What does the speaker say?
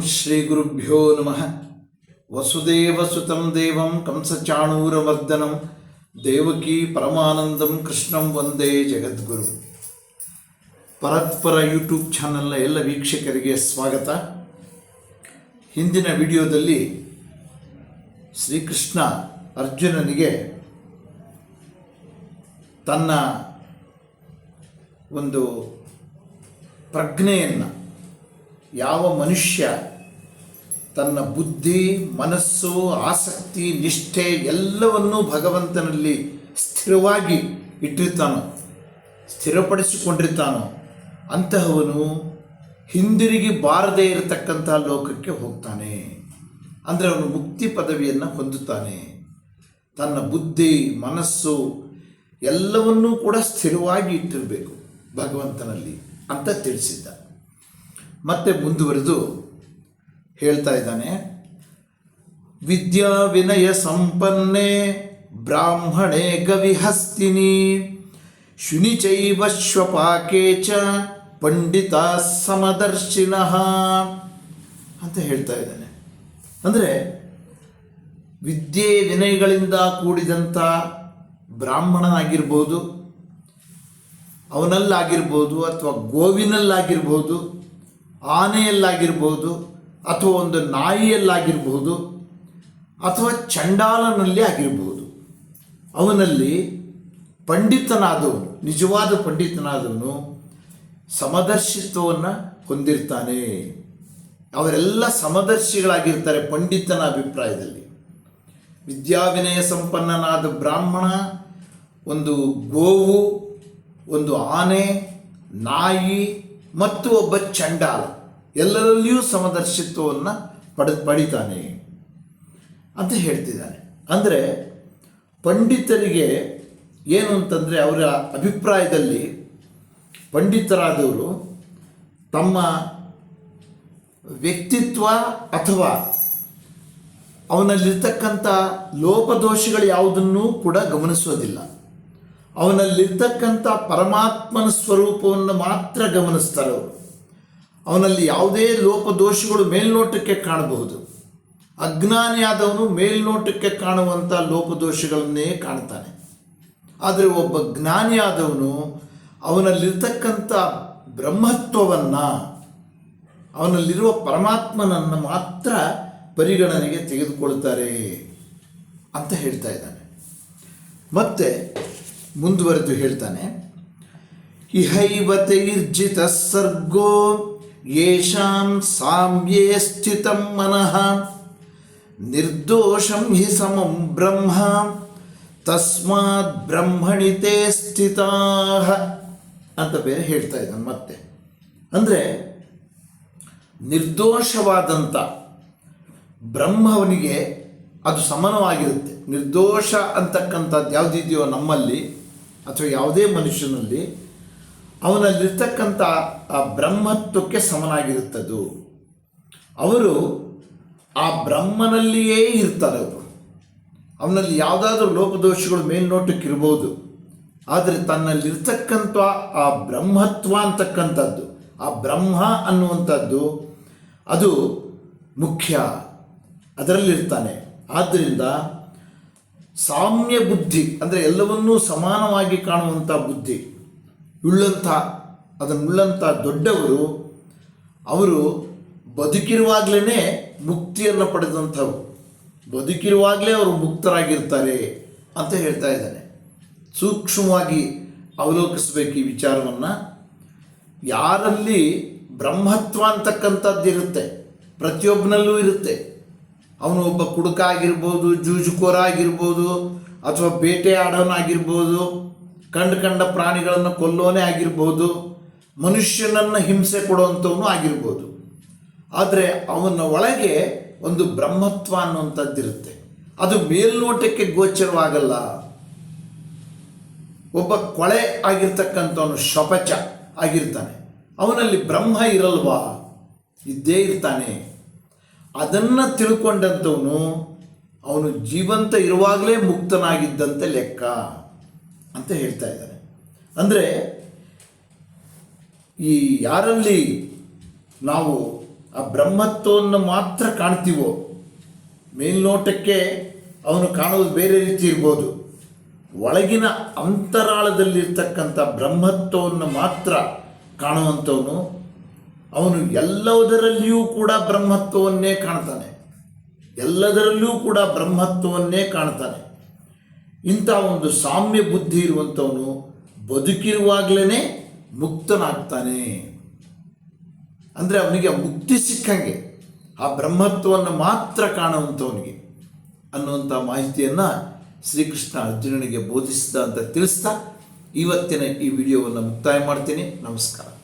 ಶ್ರೀ ಗುರುಭ್ಯೋ ನಮಃ. ವಸುದೇವಸುತಂ ದೇವಂ ಕಂಸಚಾಣೂರಮರ್ದನಂ ದೇವಕಿ ಪರಮಾನಂದಂ ಕೃಷ್ಣಂ ವಂದೇ ಜಗದ್ಗುರು. ಪರತ್ಪರ ಯೂಟ್ಯೂಬ್ ಚಾನಲ್ನ ಎಲ್ಲ ವೀಕ್ಷಕರಿಗೆ ಸ್ವಾಗತ. ಹಿಂದಿನ ವಿಡಿಯೋದಲ್ಲಿ ಶ್ರೀಕೃಷ್ಣ ಅರ್ಜುನನಿಗೆ ತನ್ನ ಒಂದು ಪ್ರಜ್ಞೆಯನ್ನು ಯಾವ ಮನುಷ್ಯ ತನ್ನ ಬುದ್ಧಿ, ಮನಸ್ಸು, ಆಸಕ್ತಿ, ನಿಷ್ಠೆ ಎಲ್ಲವನ್ನೂ ಭಗವಂತನಲ್ಲಿ ಸ್ಥಿರವಾಗಿ ಇಟ್ಟಿರ್ತಾನೋ, ಸ್ಥಿರಪಡಿಸಿಕೊಂಡಿರ್ತಾನೋ, ಅಂತಹವನು ಹಿಂದಿರುಗಿ ಬಾರದೇ ಇರತಕ್ಕಂಥ ಲೋಕಕ್ಕೆ ಹೋಗ್ತಾನೆ. ಅಂದರೆ ಅವನು ಮುಕ್ತಿ ಪದವಿಯನ್ನು ಹೊಂದುತ್ತಾನೆ. ತನ್ನ ಬುದ್ಧಿ, ಮನಸ್ಸು ಎಲ್ಲವನ್ನೂ ಕೂಡ ಸ್ಥಿರವಾಗಿ ಇಟ್ಟಿರಬೇಕು ಭಗವಂತನಲ್ಲಿ ಅಂತ ತಿಳಿಸಿದ್ದ. ಮತ್ತೆ ಮುಂದುವರೆದು ಹೇಳ್ತಾ ಇದ್ದಾನೆ. ವಿದ್ಯಾ ವಿನಯ ಸಂಪನ್ನೆ ಬ್ರಾಹ್ಮಣೆ ಗವಿಹಸ್ತಿನಿ ಶುನಿಚೈವ ಶ್ವಪಾಕೆ ಚ ಪಂಡಿತ ಸಮದರ್ಶಿನ ಅಂತ ಹೇಳ್ತಾ ಇದ್ದಾನೆ. ಅಂದರೆ ವಿದ್ಯೆ ವಿನಯಗಳಿಂದ ಕೂಡಿದಂಥ ಬ್ರಾಹ್ಮಣನಾಗಿರ್ಬೋದು, ಅವನಲ್ಲಾಗಿರ್ಬೋದು ಅಥವಾ ಗೋವಿನಲ್ಲಾಗಿರ್ಬೋದು ಆನೆಯಲ್ಲಾಗಿರ್ಬೋದು ಅಥವಾ ಒಂದು ನಾಯಿಯಲ್ಲಾಗಿರ್ಬೋದು ಅಥವಾ ಚಂಡಾಲನಲ್ಲಿ ಆಗಿರ್ಬೋದು ಅವನಲ್ಲಿ ಪಂಡಿತನಾದವನು, ನಿಜವಾದ ಪಂಡಿತನಾದವನು ಸಮದರ್ಶಿತ್ವವನ್ನು ಹೊಂದಿರ್ತಾನೆ. ಅವರೆಲ್ಲ ಸಮದರ್ಶಿಗಳಾಗಿರ್ತಾರೆ ಪಂಡಿತನ ಅಭಿಪ್ರಾಯದಲ್ಲಿ. ವಿದ್ಯಾವಿನಯ ಸಂಪನ್ನನಾದ ಬ್ರಾಹ್ಮಣ, ಒಂದು ಗೋವು, ಒಂದು ಆನೆ, ನಾಯಿ ಮತ್ತು ಒಬ್ಬ ಚಂಡಾಲ ಎಲ್ಲರಲ್ಲಿಯೂ ಸಮದರ್ಶಿತ್ವವನ್ನು ಪಡೆ, ಪಡಿತಾನೆ ಅಂತ ಹೇಳ್ತಿದ್ದಾನೆ. ಅಂದರೆ ಪಂಡಿತರಿಗೆ ಏನು ಅಂತಂದರೆ ಅವರ ಅಭಿಪ್ರಾಯದಲ್ಲಿ ಪಂಡಿತರಾದವರು ತಮ್ಮ ವ್ಯಕ್ತಿತ್ವ ಅಥವಾ ಅವನಲ್ಲಿರ್ತಕ್ಕಂಥ ಲೋಪದೋಷಗಳು ಯಾವುದನ್ನೂ ಕೂಡ ಗಮನಿಸೋದಿಲ್ಲ ಅವನಲ್ಲಿರ್ತಕ್ಕಂಥ ಪರಮಾತ್ಮನ ಸ್ವರೂಪವನ್ನು ಮಾತ್ರ ಗಮನಿಸ್ತಾರೆ ಅವರು. ಅವನಲ್ಲಿ ಯಾವುದೇ ಲೋಪದೋಷಗಳು ಮೇಲ್ನೋಟಕ್ಕೆ ಕಾಣಬಹುದು. ಅಜ್ಞಾನಿಯಾದವನು ಮೇಲ್ನೋಟಕ್ಕೆ ಕಾಣುವಂಥ ಲೋಪದೋಷಗಳನ್ನೇ ಕಾಣ್ತಾನೆ. ಆದರೆ ಒಬ್ಬ ಜ್ಞಾನಿಯಾದವನು ಅವನಲ್ಲಿರ್ತಕ್ಕಂಥ ಬ್ರಹ್ಮತ್ವವನ್ನು, ಅವನಲ್ಲಿರುವ ಪರಮಾತ್ಮನನ್ನು ಮಾತ್ರ ಪರಿಗಣನೆಗೆ ತೆಗೆದುಕೊಳ್ತಾರೆ ಅಂತ ಹೇಳ್ತಾ ಇದ್ದಾನೆ. ಮತ್ತೆ ಮುಂದುವರೆದು ಹೇಳ್ತಾನೆ ಇಹೈವತೈರ್ಜಿತ ಸರ್ಗೋ ಯೇಷಾಂ ಸಾಮ್ಯೇ ಸ್ಥಿತಂ ಮನಃ, ನಿರ್ದೋಷಂ ಹಿ ಸಮಂ ಬ್ರಹ್ಮ ತಸ್ಮಾತ್ ಬ್ರಹ್ಮಣಿ ತೇ ಸ್ಥಿತಾ ಅಂತ ಬೇರೆ ಹೇಳ್ತಾ ಇದ್ದಾನೆ ಮತ್ತೆ. ಅಂದರೆ ನಿರ್ದೋಷವಾದಂಥ ಬ್ರಹ್ಮವನಿಗೆ ಅದು ಸಮನವಾಗಿರುತ್ತೆ. ನಿರ್ದೋಷ ಅಂತಕ್ಕಂಥದ್ದು ಯಾವುದಿದೆಯೋ ನಮ್ಮಲ್ಲಿ ಅಥವಾ ಯಾವುದೇ ಮನುಷ್ಯನಲ್ಲಿ ಅವನಲ್ಲಿರ್ತಕ್ಕಂಥ ಆ ಬ್ರಹ್ಮತ್ವಕ್ಕೆ ಸಮನಾಗಿರುತ್ತದು ಅವರು ಆ ಬ್ರಹ್ಮನಲ್ಲಿಯೇ ಇರ್ತಾರೆ ಅವರು. ಅವನಲ್ಲಿ ಯಾವುದಾದ್ರೂ ಲೋಪದೋಷಗಳು ಮೇಲ್ನೋಟಕ್ಕಿರ್ಬೋದು. ಆದರೆ ತನ್ನಲ್ಲಿರ್ತಕ್ಕಂಥ ಆ ಬ್ರಹ್ಮತ್ವ ಅಂತಕ್ಕಂಥದ್ದು, ಆ ಬ್ರಹ್ಮ ಅನ್ನುವಂಥದ್ದು ಅದು ಮುಖ್ಯ. ಅದರಲ್ಲಿರ್ತಾನೆ. ಆದ್ದರಿಂದ ಸಾಮ್ಯ ಬುದ್ಧಿ ಅಂದರೆ ಎಲ್ಲವನ್ನೂ ಸಮಾನವಾಗಿ ಕಾಣುವಂಥ ಬುದ್ಧಿ. ಉಳ್ಳಂಥ ಅದನ್ನುಳ್ಳಂಥ ದೊಡ್ಡವರು, ಅವರು ಬದುಕಿರುವಾಗಲೇ ಮುಕ್ತಿಯನ್ನು ಪಡೆದಂಥವು ಬದುಕಿರುವಾಗಲೇ ಅವರು ಮುಕ್ತರಾಗಿರ್ತಾರೆ ಅಂತ ಹೇಳ್ತಾ ಇದ್ದಾನೆ. ಸೂಕ್ಷ್ಮವಾಗಿ ಅವಲೋಕಿಸಬೇಕು ಈ ವಿಚಾರವನ್ನು. ಯಾರಲ್ಲಿ ಬ್ರಹ್ಮತ್ವ ಅಂತಕ್ಕಂಥದ್ದು ಇರುತ್ತೆ ಪ್ರತಿಯೊಬ್ಬನಲ್ಲೂ ಇರುತ್ತೆ. ಅವನು ಒಬ್ಬ ಕುಡುಕ ಆಗಿರ್ಬೋದು ಜೂಜುಕೋರ ಆಗಿರ್ಬೋದು ಅಥವಾ ಬೇಟೆ ಆಡೋನಾಗಿರ್ಬೋದು ಕಂಡು ಕಂಡ ಪ್ರಾಣಿಗಳನ್ನು ಕೊಲ್ಲೋನೇ ಆಗಿರ್ಬೋದು, ಮನುಷ್ಯನನ್ನು ಹಿಂಸೆ ಕೊಡುವಂಥವನು ಆಗಿರ್ಬೋದು. ಆದರೆ ಅವನ ಒಳಗೆ ಒಂದು ಬ್ರಹ್ಮತ್ವ ಅನ್ನುವಂಥದ್ದಿರುತ್ತೆ. ಅದು ಮೇಲ್ನೋಟಕ್ಕೆ ಗೋಚರವಾಗಲ್ಲ. ಒಬ್ಬ ಕೊಳೆ ಆಗಿರ್ತಕ್ಕಂಥವನು ಶಪಚ ಆಗಿರ್ತಾನೆ. ಅವನಲ್ಲಿ ಬ್ರಹ್ಮ ಇರಲ್ವಾ? ಇದ್ದೇ ಇರ್ತಾನೆ. ಅದನ್ನು ತಿಳ್ಕೊಂಡಂಥವನು ಅವನು ಜೀವಂತ ಇರುವಾಗಲೇ ಮುಕ್ತನಾಗಿದ್ದಂತೆ ಲೆಕ್ಕ ಅಂತ ಹೇಳ್ತಾ ಇದ್ದಾರೆ ಅಂದರೆ ಈ ಯಾರಲ್ಲಿ ನಾವು ಆ ಬ್ರಹ್ಮತ್ವವನ್ನು ಮಾತ್ರ ಕಾಣ್ತೀವೋ, ಮೇಲ್ನೋಟಕ್ಕೆ ಅವನು ಕಾಣೋದು ಬೇರೆ ರೀತಿ ಇರ್ಬೋದು, ಒಳಗಿನ ಅಂತರಾಳದಲ್ಲಿರ್ತಕ್ಕಂಥ ಬ್ರಹ್ಮತ್ವವನ್ನು ಮಾತ್ರ ಕಾಣುವಂಥವನು ಅವನು ಎಲ್ಲದರಲ್ಲಿಯೂ ಕೂಡ ಬ್ರಹ್ಮತ್ವವನ್ನೇ ಕಾಣ್ತಾನೆ. ಎಲ್ಲದರಲ್ಲೂ ಕೂಡ ಬ್ರಹ್ಮತ್ವವನ್ನೇ ಕಾಣ್ತಾನೆ. ಇಂಥ ಒಂದು ಸಾಮ್ಯ ಬುದ್ಧಿ ಇರುವಂಥವನು ಬದುಕಿರುವಾಗಲೇ ಮುಕ್ತನಾಗ್ತಾನೆ. ಅಂದರೆ ಅವನಿಗೆ ಮುಕ್ತಿ ಸಿಕ್ಕಂಗೆ, ಆ ಬ್ರಹ್ಮತ್ವವನ್ನು ಮಾತ್ರ ಕಾಣುವಂಥವನಿಗೆ ಅನ್ನುವಂಥ ಮಾಹಿತಿಯನ್ನು ಶ್ರೀಕೃಷ್ಣ ಅರ್ಜುನನಿಗೆ ಬೋಧಿಸಿದ ಅಂತ ತಿಳಿಸ್ತಾ ಇವತ್ತಿನ ಈ ವಿಡಿಯೋವನ್ನು ಮುಕ್ತಾಯ ಮಾಡ್ತೀನಿ. ನಮಸ್ಕಾರ.